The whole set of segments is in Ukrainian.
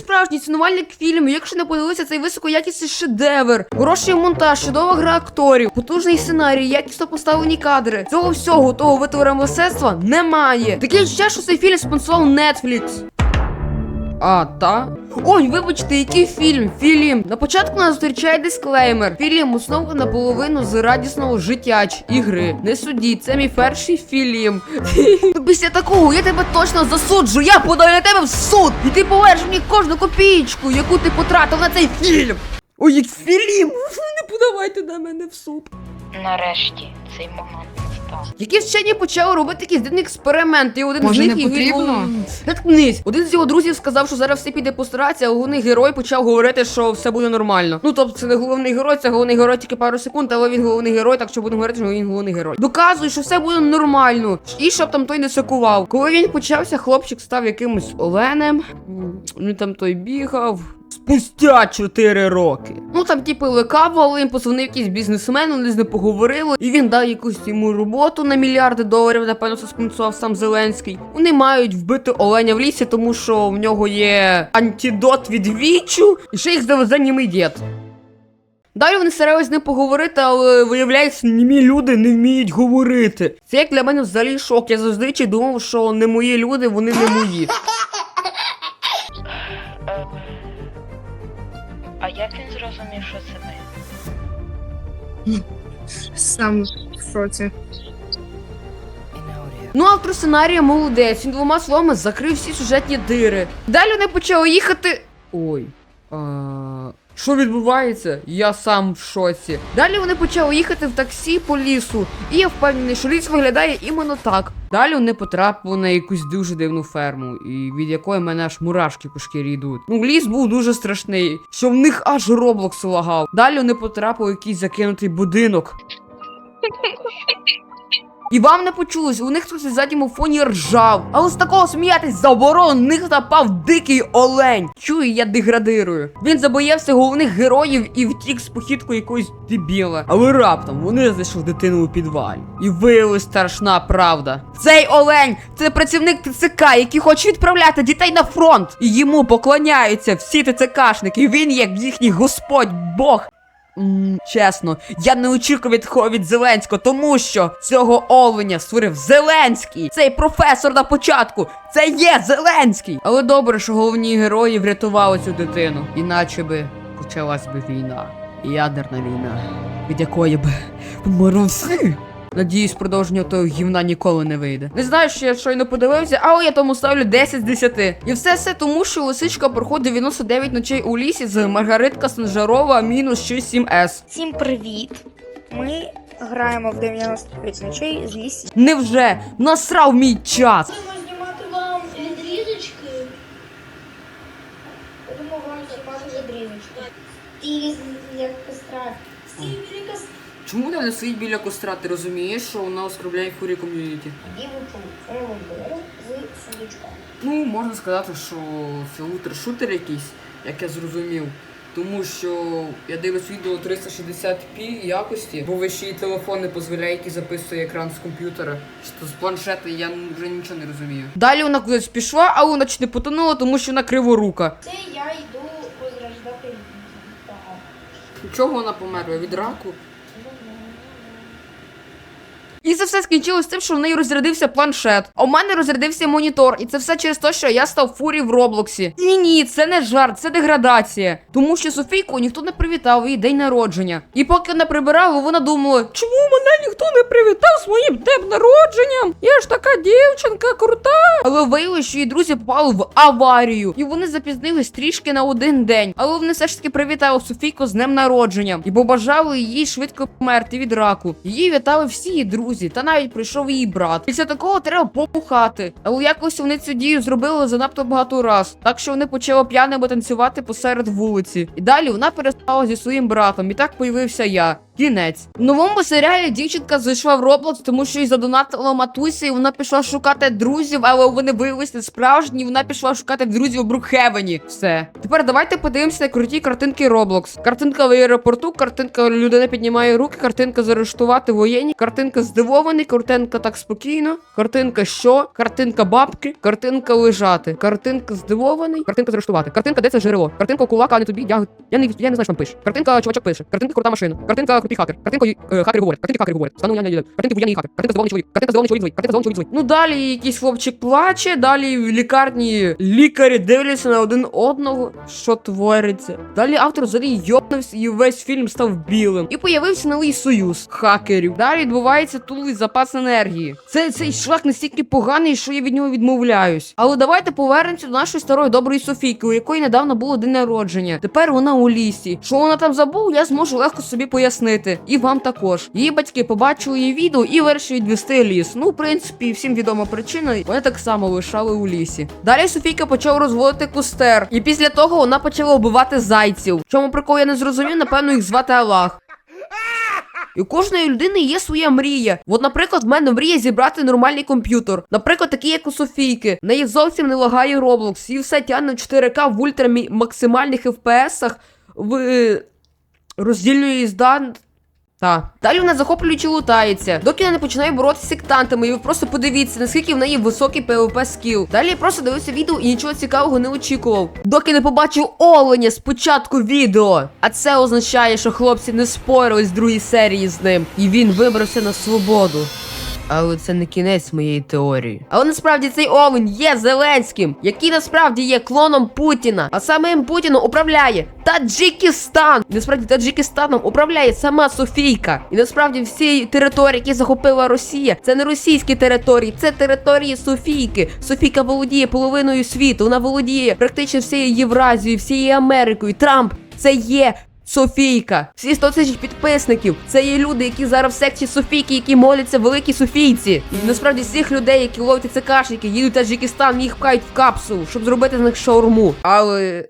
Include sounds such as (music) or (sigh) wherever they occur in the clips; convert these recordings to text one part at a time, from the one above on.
справжній цінувальник фільму, якщо не подивилися цей високоякісний шедевр, хороший монтаж, чудова гра акторів, потужний сценарій, якісно поставлені кадри. Цього всього того витвора мистецтва немає. Таке відчуття, що цей фільм спонсорував Netflix. А, та? Ой, вибачте, який фільм? Фільм. На початку нас зустрічає дисклеймер. Фільм основа наполовину з радісного життя ч- ігри. Не судіть, це мій перший фільм. (laughs) Ну, Після такого я тебе точно засуджу. Я подаю на тебе в суд. І ти поверш мені кожну копійку, яку ти потратив на цей фільм. Ой, як фільм! Не подавайте на мене в суд. Нарешті цей момент Якісь вчені почали робити якісь дивні експерименти, і один Може, з них не і потрібно? Заткнись! Один з його друзів сказав, що зараз все піде по стараці, а головний герой почав говорити, що все буде нормально. Ну тобто це не головний герой, це головний герой тільки пару секунд, але він головний герой, так що будемо говорити, що він головний герой. Доказує, що все буде нормально. І щоб там той не сакував. Коли він почався, хлопчик став якимось оленем. Він там той бігав. Спустя 4 роки. Ну там типу лекавали, їм позвонив якийсь бізнесмен, вони з ним поговорили, і він дав якусь йому роботу на мільярди доларів, напевно, це спонсорував сам Зеленський. Вони мають вбити оленя в лісі, тому що в нього є антидот від вічу, і ще їх завезе німий дід. Далі вони старалися з ним поговорити, але виявляється, німі люди не вміють говорити. Це як для мене взагалі шок. Я чи думав, що не мої люди, вони не мої. А як він зрозумів, що це ми? Сам в шоці. Ну, автор сценарія молодець, він двома словами закрив всі сюжетні дири. Далі вони почали їхати. Ой. А... Що відбувається? Я сам в шоці. Далі вони почали їхати в таксі по лісу, і я впевнений, що ліс виглядає іменно так. Далі вони потрапили на якусь дуже дивну ферму, і від якої мене аж мурашки по шкірі йдуть. Ну, ліс був дуже страшний, що в них аж Роблокс лагав. Далі вони потрапили в якийсь закинутий будинок. І вам не почулось, у них хтось на задньому фоні ржав. Але з такого сміятись заборон, них напав дикий олень. Чую, я деградирую. Він забоявся головних героїв і втік з похідку якоїсь дебіла. Але раптом вони знайшли дитину у підвалі. І виявилась страшна правда. Цей олень це працівник ТЦК, який хоче відправляти дітей на фронт. І йому поклоняються всі ТЦКшники. Він як їхній господь Бог. М, Чесно, я не очікував від такого від Зеленського, тому що цього оленя створив Зеленський. Цей професор на початку. Це є Зеленський. Але добре, що головні герої врятували цю дитину. Іначе би почалась би війна. Ядерна війна, від якої би померли всі. Надіюсь, продовження того гівна ніколи не вийде. Не знаю, що я щойно подивився, але я тому ставлю 10 з 10. І все це тому, що лисичка проходить 99 ночей у лісі з Маргаритка Санжарова мінус 67 с Всім привіт! Ми граємо в 95 ночей з лісі. Невже насрав мій час? Будемо знімати вам відрізочки. Будемо вам знімати відрізочки. І як костра. Всі біля костра. Чому вона не стоїть біля костра? Ти розумієш, що вона оскорбляє фурі ком'юніті? Ну, можна сказати, що це лутер-шутер якийсь, як я зрозумів. Тому що я дивлюсь відео 360p якості, бо ви ще й телефон не дозволяє, який записує екран з комп'ютера. Що з планшета я вже нічого не розумію. Далі вона кудись пішла, а вона чуть не потонула, тому що вона криворука. Це я йду возрождати того. Чого вона померла? Від раку? І це все скінчилось тим, що в неї розрядився планшет. А у мене розрядився монітор. І це все через те, що я став фурі в Роблоксі. Ні, ні, це не жарт, це деградація. Тому що Софійку ніхто не привітав її день народження. І поки вона прибирала, вона думала, чому мене ніхто не привітав з моїм днем народженням? Я ж така дівчинка крута. Але виявилось, що її друзі попали в аварію. І вони запізнились трішки на один день. Але вони все ж таки привітали Софійку з днем народження і побажали їй швидко померти від раку. Її вітали всі її друзі, та навіть прийшов її брат. Після такого треба попухати. Але якось вони цю дію зробили занадто багато раз. Так що вони почали п'яними танцювати посеред вулиці. І далі вона перестала зі своїм братом. І так появився я. Кінець. В новому серіалі дівчинка зайшла в Roblox, тому що їй задонатила матуся, і вона пішла шукати друзів, але вони виявилися справжні. Вона пішла шукати друзів у Брукхевені. Все. Тепер давайте подивимося на круті картинки Roblox. Картинка в аеропорту, картинка людина піднімає руки, картинка заарештувати воєнні, картинка здивований, картинка так спокійно, картинка що, картинка бабки, картинка лежати, картинка здивований, картинка заарештувати, картинка де це джерело, картинка кулака, а не тобі. Я, я не я не знаю, що там пише. Картинка чувачок пише, картинка крута машина, картинка крутий хакер, картинка е, хакери говорять, картинка хакери говорять, стану я не картинка воєнний хакер, картинка здивований чоловік, картинка здивований чоловік злий, картинка здивований чоловік злий. Ну далі якийсь хлопчик плаче, далі в лікарні лікарі дивляться на один одного, що твориться. Далі автор взагалі йобнувся і весь фільм став білим. І появився новий союз хакерів. Далі відбувається тулий запас енергії. Це цей шлак настільки поганий, що я від нього відмовляюсь. Але давайте повернемося до нашої старої доброї Софійки, у якої недавно було день народження. Тепер вона у лісі. Що вона там забула, я зможу легко собі пояснити. І вам також. Її батьки побачили її відео і вирішили відвести ліс. Ну, в принципі, всім відома причина. Вони так само лишали у лісі. Далі Софійка почала розводити кустер. І після того вона почала вбивати зайців. Чому прикол я не зрозумів, напевно, їх звати Аллах. І у кожної людини є своя мрія. От, наприклад, в мене мрія зібрати нормальний комп'ютер. Наприклад, такий, як у Софійки. В неї зовсім не лагає Roblox. І все тягне в 4К в ультра максимальних FPS в е, роздільної здан. Та. Далі вона захоплюючи лутається, доки вона не починає боротися з сектантами, і ви просто подивіться, наскільки в неї високий ПВП скіл. Далі я просто дивився відео і нічого цікавого не очікував. Доки не побачив оленя з початку відео. А це означає, що хлопці не спорили з другій серії з ним, і він вибрався на свободу. Але це не кінець моєї теорії. Але насправді цей Овен є Зеленським, який насправді є клоном Путіна. А самим Путіном управляє Таджикистан. Насправді Таджикистаном управляє сама Софійка. І насправді всі території, які захопила Росія, це не російські території, це території Софійки. Софійка володіє половиною світу. Вона володіє практично всією Євразією, всією Америкою. Трамп це є Софійка, всі 100 тисяч підписників. Це є люди, які зараз в секції Софійки, які моляться великій Софійці. І насправді всіх людей, які ловлять цикашники, їдуть в Таджикистан, їх пхають в капсулу, щоб зробити з них шаурму. Але.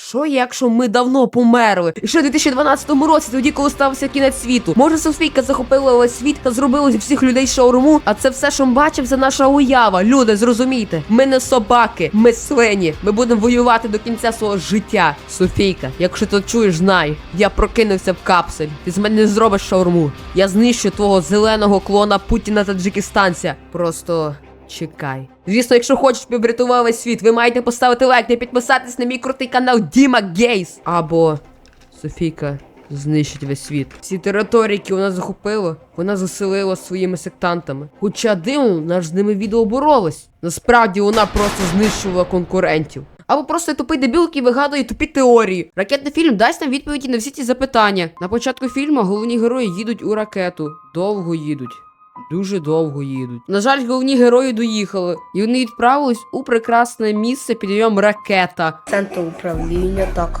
Що якщо ми давно померли? І ще в 2012 році, тоді, коли стався кінець світу, може Софійка захопила весь світ та зробила зі всіх людей шаурму, а це все, що ми бачимо, це наша уява. Люди, зрозумійте, ми не собаки, ми свині. Ми будемо воювати до кінця свого життя. Софійка, якщо ти чуєш, знай, я прокинувся в капсель. Ти з мене не зробиш шаурму. Я знищу твого зеленого клона Путіна таджикистанця. Просто. Чекай. Звісно, якщо хочеш, щоб світ, ви маєте поставити лайк та підписатись на мій крутий канал Діма Гейс. Або Софійка знищить весь світ. Всі території, які вона захопила, вона заселила своїми сектантами. Хоча дивно, наш з ними відео боролась. Насправді вона просто знищувала конкурентів. Або просто тупий дебіл, який вигадує тупі теорії. Ракетний фільм дасть нам відповіді на всі ці запитання. На початку фільму головні герої їдуть у ракету. Довго їдуть. Дуже довго їдуть. На жаль, головні герої доїхали, і вони відправились у прекрасне місце під ім'ям ракета. Центр управління, так.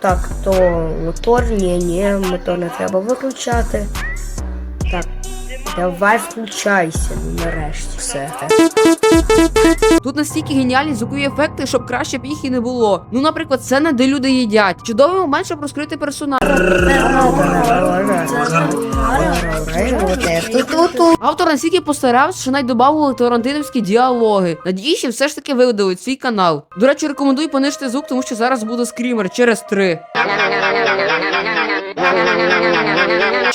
так, то мотор, ні, ні, мотор не треба виключати. Давай включайся, ну нарешті, все. Тут настільки геніальні звукові ефекти, щоб краще б їх і не було. Ну, наприклад, сцена, де люди їдять. Чудовий момент, щоб розкрити персонаж. Автор настільки постарався, що навіть додавали тарантиновські діалоги. Надіюся, все ж таки видалить свій канал. До речі, рекомендую понижити звук, тому що зараз буде скрімер через три.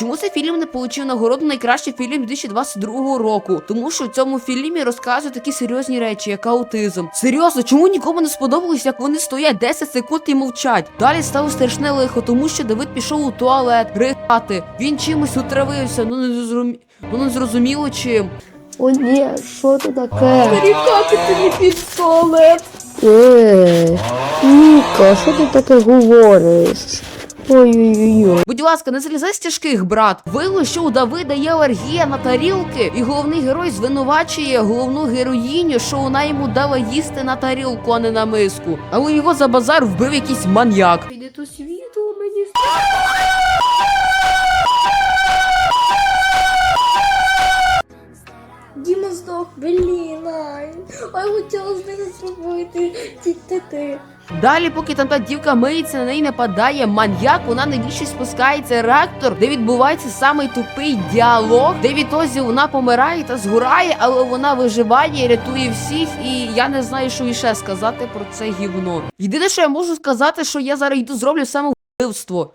Чому цей фільм не отримав нагороду найкращий фільм 2022 року? Тому що в цьому фільмі розказують такі серйозні речі, як аутизм. Серйозно, чому нікому не сподобалось, як вони стоять 10 секунд і мовчать? Далі стало страшне лихо, тому що Давид пішов у туалет, ригати. Він чимось утравився, ну не зрозумі... ну не зрозуміло чим. О, ні, що це таке? Рікати тобі під туалет. Е, Ніка, що ти таке говориш? Ой-ой-ой. Будь ласка, не злізай з тяжких, брат. Виявилось, що у Давида є алергія на тарілки, і головний герой звинувачує головну героїню, що вона йому дала їсти на тарілку, а не на миску. Але його за базар вбив якийсь маньяк. Піде то світло мені Діма здох, блін, ай. А я хотіла з ним зробити. Тільки ти. Далі, поки там та дівка миється, на неї нападає маньяк, вона навіщо спускається реактор, де відбувається самий тупий діалог, де відтоді вона помирає та згорає, але вона виживає, рятує всіх, і я не знаю, що іще сказати про це гівно. Єдине, що я можу сказати, що я зараз йду зроблю самовбивство.